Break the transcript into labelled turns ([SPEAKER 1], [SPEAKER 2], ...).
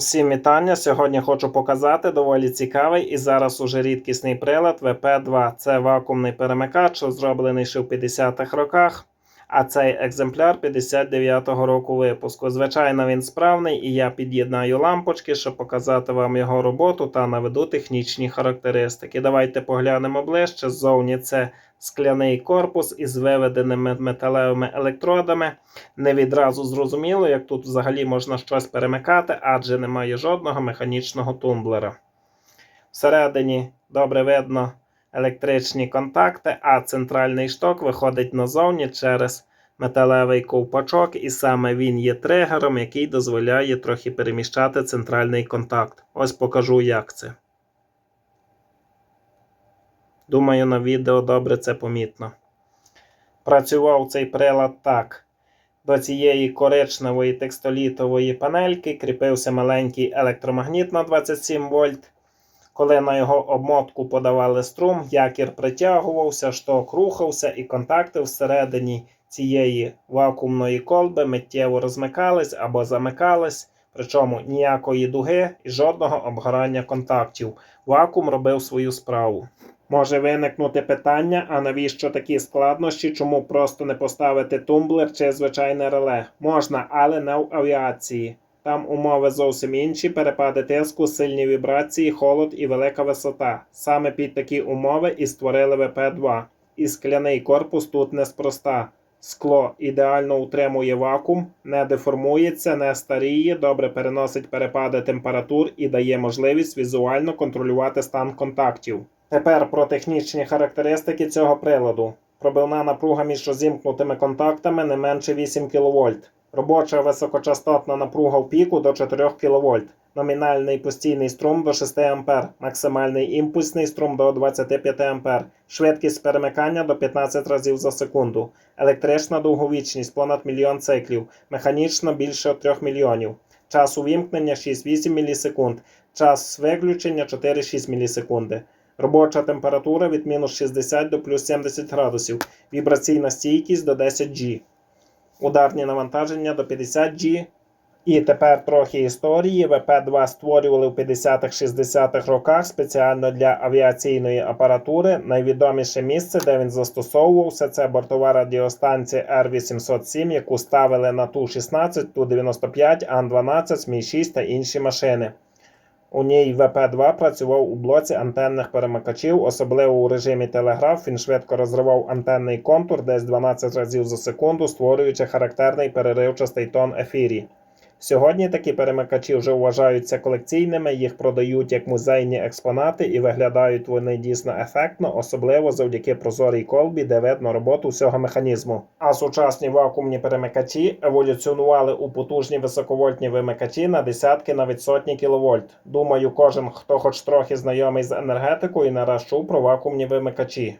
[SPEAKER 1] Всім вітання. Сьогодні хочу показати доволі цікавий і зараз уже рідкісний прилад ВП-2. Це вакуумний перемикач, зроблений ще в 50-х роках. А цей екземпляр 59-го року випуску. Звичайно, він справний, і я під'єднаю лампочки, щоб показати вам його роботу та наведу технічні характеристики. Давайте поглянемо ближче. Ззовні це скляний корпус із виведеними металевими електродами. Не відразу зрозуміло, як тут взагалі можна щось перемикати, адже немає жодного механічного тумблера. Всередині добре видно електричні контакти, а центральний шток виходить назовні через металевий ковпачок, і саме він є тригером, який дозволяє трохи переміщати центральний контакт. Ось покажу, як це. Думаю, на відео добре це помітно. Працював цей прилад так. До цієї коричневої текстолітової панельки кріпився маленький електромагніт на 27 вольт. Коли на його обмотку подавали струм, якір притягувався, шток рухався, і контакти всередині цієї вакуумної колби миттєво розмикались або замикались, причому ніякої дуги і жодного обгорання контактів. Вакуум робив свою справу. Може виникнути питання, а навіщо такі складнощі, чому просто не поставити тумблер чи звичайне реле? Можна, але не в авіації. Там умови зовсім інші, перепади тиску, сильні вібрації, холод і велика висота. Саме під такі умови і створили ВП-2. І скляний корпус тут неспроста. Скло ідеально утримує вакуум, не деформується, не старіє, добре переносить перепади температур і дає можливість візуально контролювати стан контактів. Тепер про технічні характеристики цього приладу. Пробивна напруга між розімкнутими контактами не менше 8 кВт. Робоча високочастотна напруга в піку до 4 кВт. Номінальний постійний струм до 6 А, максимальний імпульсний струм до 25 А, швидкість перемикання до 15 разів за секунду, електрична довговічність понад мільйон циклів, механічна більше 3 мільйонів, час увімкнення 6-8 мілісекунд, час виключення 4-6 мілісекунди. Робоча температура від мінус 60 до плюс 70 градусів, вібраційна стійкість до 10 G, ударні навантаження до 50 G. І тепер трохи історії. ВП-2 створювали в 50-60-х роках спеціально для авіаційної апаратури. Найвідоміше місце, де він застосовувався, це бортова радіостанція Р-807, яку ставили на Ту-16, Ту-95, Ан-12, Смі-6 та інші машини. У ній ВП-2 працював у блоці антенних перемикачів, особливо у режимі телеграф. Він швидко розривав антенний контур десь 12 разів за секунду, створюючи характерний переривчастий тон ефірі. Сьогодні такі перемикачі вже вважаються колекційними, їх продають як музейні експонати і виглядають вони дійсно ефектно, особливо завдяки прозорій колбі, де видно роботу всього механізму. А сучасні вакуумні перемикачі еволюціонували у потужні високовольтні вимикачі на десятки навіть сотні кВт. Думаю, кожен, хто хоч трохи знайомий з енергетикою, не раз чув про вакуумні вимикачі.